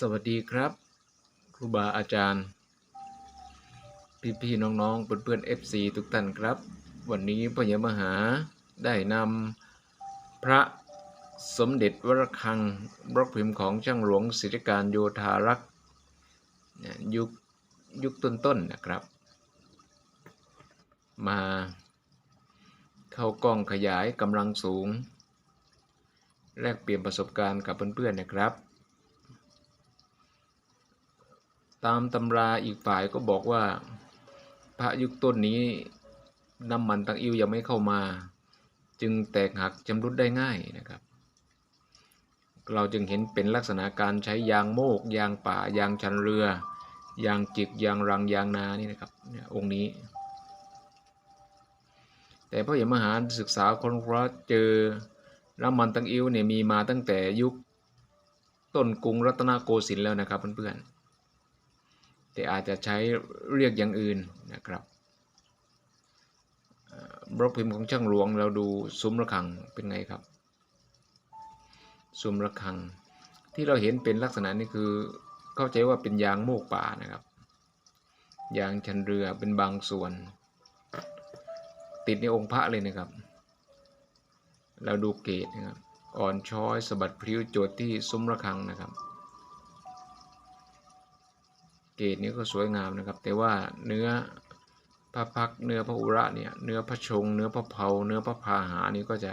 สวัสดีครับ ครูบาอาจารย์ พี่ๆน้องๆเพื่อนๆ FC ทุกท่านครับ วันนี้พระยมหาได้นำพระสมเด็จวรคังบล็อกพิมพ์ของช่างหลวงศิริการโยธารักษ์ยยุคยุคต้นๆนะครับ มาเข้ากล้องขยายกำลังสูง แลกเปลี่ยนประสบการณ์กับเพื่อนๆนะครับ ตามตำราอีกฝ่ายก็บอกว่า พระยุคต้นนี้น้ำมันตังอิวยังไม่เข้ามา จึงแตกหักจำรุดได้ง่ายนะครับ เราจึงเห็นเป็นลักษณะการใช้ยางโมก ยางป่ายางชันเรือ ยางจิกยางรังยางนานี่นะครับองค์นี้ แต่พระยมหาศึกษาคนพระเจอน้ำมันตังอิวเนี่ยมีมาตั้งแต่ยุคต้นกรุงรัตนโกสินทร์แล้วนะครับเพื่อนๆ แต่อาจจะใช้เรียกอย่างอื่นนะครับบล็อกพิมพ์ของช่างหลวงเราดูซุ้มระฆังเป็นไงครับ ซุ้มระฆัง ที่เราเห็นเป็นลักษณะนี้คือเข้าใจว่าเป็นยางโมกป่านะครับ ยางชันเรือเป็นบางส่วน ติดในองค์พระเลยนะครับ เราดูเกตนะครับอ่อนช้อยสะบัดพริ้วโจทย์ที่ซุ้มระฆังนะครับ เกรดนี้ก็สวยงามนะครับ แต่ว่าเนื้อพระพักเนื้อพระอุระเนี่ยเนื้อพระชง เนื้อพระเพาเนื้อพระพาหานี่ก็จะ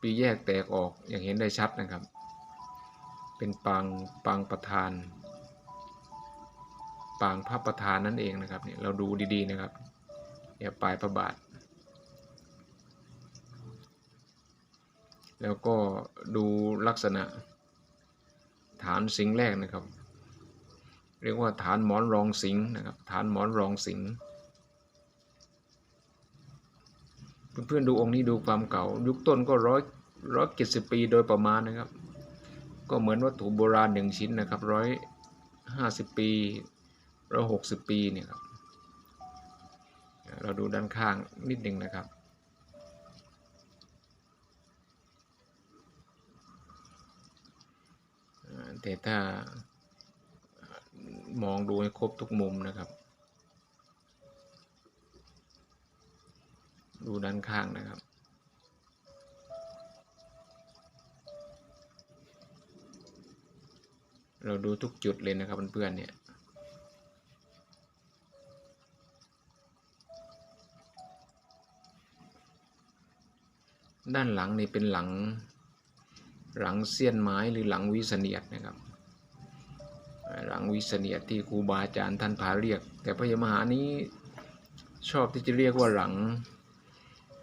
ปีแยกแตกออกอย่างเห็นได้ชัดนะครับ เป็นปางปางประธานปางพระประธานนั่นเองนะครับเนี่ยเราดูดีๆนะครับเนี่ยปลายพระบาท แล้วก็ดูลักษณะฐานสิงห์แรกนะครับ เรียกว่าฐานหมอนรองสิงห์นะครับฐานหมอนรองสิงห์เพื่อนๆดูองค์นี้ดูความเก่า ยุคต้นก็ร้อยร้อยเจ็ดสิบปีโดยประมาณนะครับ ก็เหมือนวัตถุโบราณหนึ่งชิ้นนะครับร้อยห้าสิบปีร้อยหกสิบปีเนี่ยครับเราดูด้านข้างนิดหนึ่งนะครับแต่ถ้า มองดูให้ครบทุกมุมนะครับ ดูด้านข้างนะครับ เราดูทุกจุดเลยนะครับเพื่อนๆเนี่ยด้านหลังนี่เป็นหลังหลังเสี้ยนไม้หรือหลังวิเสนียดนะครับ หลังวิเสนียดที่ครูบาอาจารย์ท่านพาเรียก แต่พระยมหานี้ชอบที่จะเรียกว่าหลัง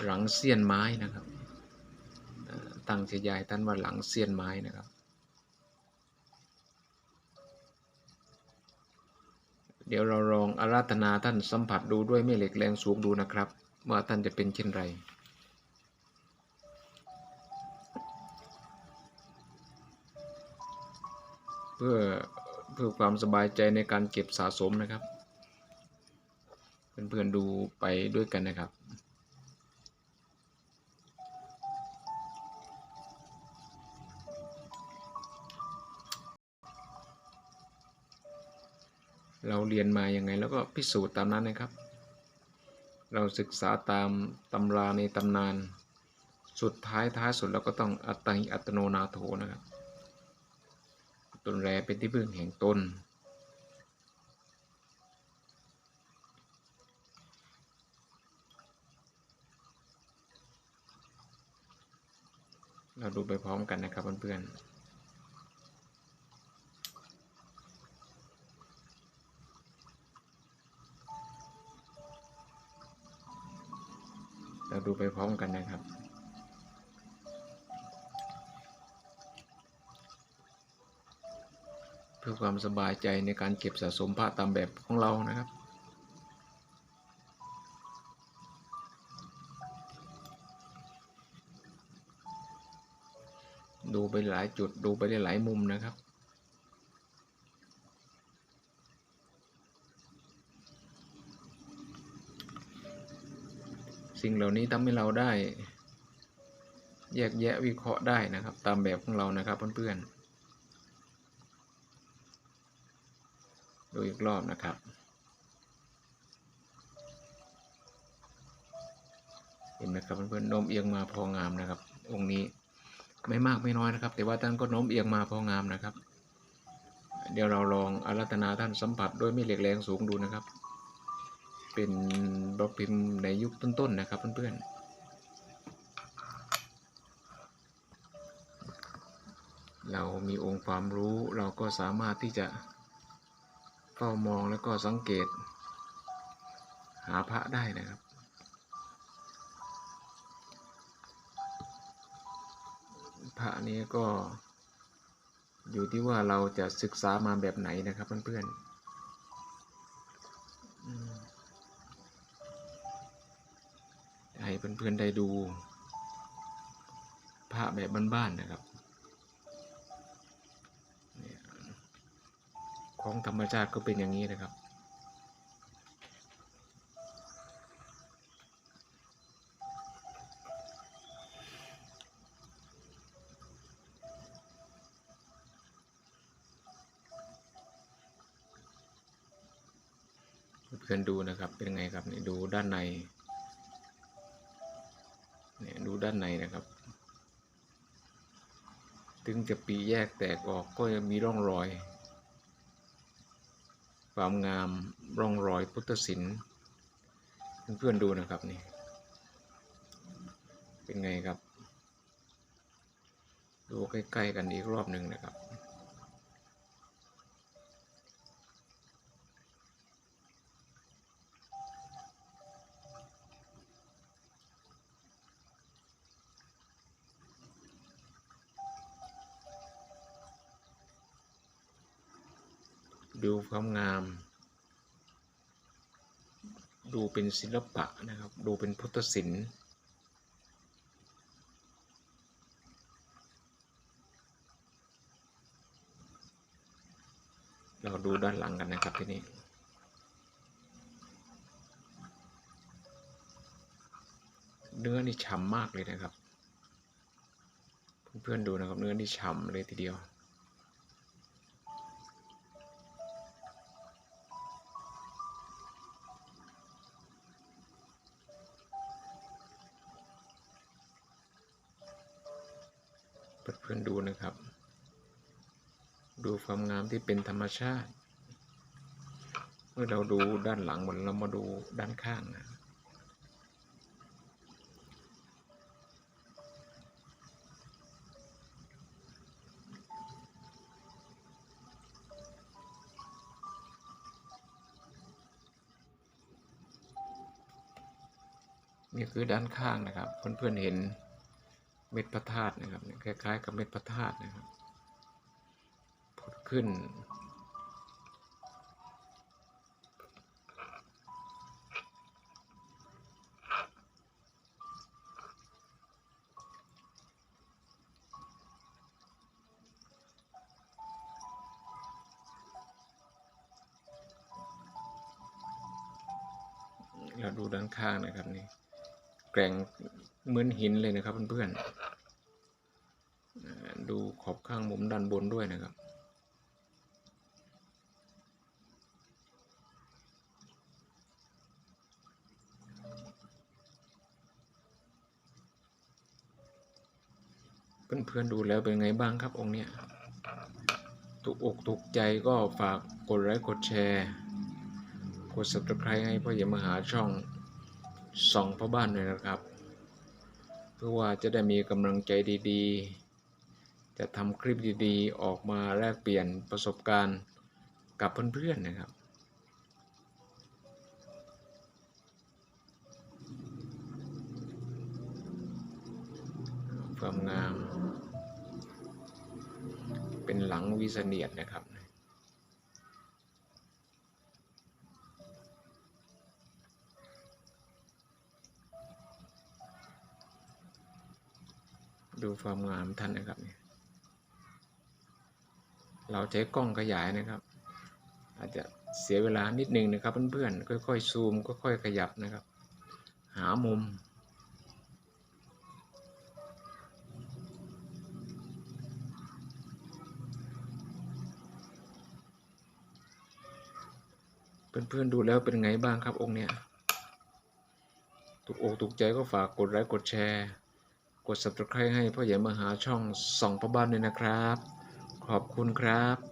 หลังเสี้ยนไม้นะครับตั้งฉายายท่านว่าหลังเสี้ยนไม้นะครับเดี๋ยวเราลองอาราธนาท่านสัมผัสดูด้วยแม่เหล็กแรงสูงดูนะครับ ว่าท่านจะเป็นเช่นไรเพื่อ เพื่อความสบายใจในการเก็บสะสมนะครับ เพื่อนๆดูไปด้วยกันนะครับเราเรียนมาอย่างไงแล้วก็พิสูจน์ตามนั้นนะครับ เราศึกษาตามตำราในตำนาน สุดท้ายท้ายสุดเราก็ต้องอัตติอัตโนนาโถนะครับ ตนแรเป็นที่พึ่งแห่งตน เราดูไปพร้อมกันนะครับเพื่อนๆเราดูไปพร้อมกันนะครับ พื่อความสบายใจในการเก็บสะสมพระตามแบบของเรานะครับดูไปหลายจุดดูไปได้หลายมุมนะครับ สิ่งเหล่านี้ทำให้เราได้ แยกแยะวิเคราะห์ได้นะครับ ตามแบบของเรานะครับเพื่อนๆ ดูอี กรอบนะครับ เห็นไหมครับเพื่อนๆโน้มเอียงมาพองามนะครับ องค์นี้ไม่มากไม่น้อยนะครับ แต่ว่าท่านก็โน้มเอียงมาพองามนะครับ เดี๋ยวเราลองอารัตนาท่านสัมผัสโดยไม่เหล็กแรงสูงดูนะครับ เป็นบล็อกพิมพ์ในยุคต้นๆนะครับเพื่อนๆเรามีองค์ความรู้เราก็สามารถที่จะ เฝ้ามองแล้วก็สังเกต หาพระได้นะครับ พระนี้ก็อยู่ที่ว่าเราจะศึกษามาแบบไหนนะครับ เพื่อนๆให้เพื่อนๆได้ดู พระแบบบ้านๆนะครับ ของธรรมชาติก็เป็นอย่างนี้นะครับ เพื่อนดูนะครับเป็นไงครับนี่ดูด้านในเนี่ยดูด้านในนะครับ ถึงจะปีแยกแตกออกก็ยังมีร่องรอย ความงามร่องรอยพุทธศิลป์เพื่อนๆดูนะครับนี่ เป็นไงครับ ดูใกล้ ๆ กันอีกรอบหนึ่งนะครับ ดู ความงาม ดูเป็นศิลปะนะครับ ดูเป็นพุทธศิลป์เราดูด้านหลังกันนะครับที่นี่เนื้อนี่ฉ่ำมากเลยนะครับ เพื่อนๆดูนะครับเนื้อนี่ฉ่ำเลยทีเดียว พื่อนดูนะครับ ดูความงามที่เป็นธรรมชาติ เมื่อเราดูด้านหลังหมดเรามาดูด้านข้างนะนี่คือด้านข้างนะครับ เพื่อนๆเห็น เม็ดพระธาตุนะครับคล้ายๆ กับเม็ดพระธาตุนะครับผุดขึ้น เราดูด้านข้างนะครับนี่ กร่งเหมือนหินเลยนะครับเพื่อนๆดูขอบข้างมุมด้านบนด้วยนะครับเพื่อนๆดูแล้วเป็นไงบ้างครับองค์เนี้ยถูกอกถูกใจก็ฝากกดไลค์กดแชร์ กด subscribe ให้พ่อเหยมมหาช่อง ส่องพ่อบ้านเลยนะครับ เพื่อว่าจะได้มีกำลังใจดีๆ จะทำคลิปดีๆ ออกมาแลกเปลี่ยนประสบการณ์กับเพื่อนๆนะครับความงาม เป็นหลังวิเสเนียดนะครับ ดูความงามท่านนะครับเนี่ยเราใช้กล้องขยายนะครับ อาจจะเสียเวลานิดนึงนะครับเพื่อนๆค่อยๆซูมค่อยๆขยับนะครับ หามุมเเพื่อนๆดูแล้วเป็นไงบ้างครับองค์เนี้ยถูกอกถูกใจก็ฝากกดไลค์กดแชร์ กด subscribe ให้พ่อใหญ่มหาช่องส่องพระบ้านด้วยนะครับ ขอบคุณครับ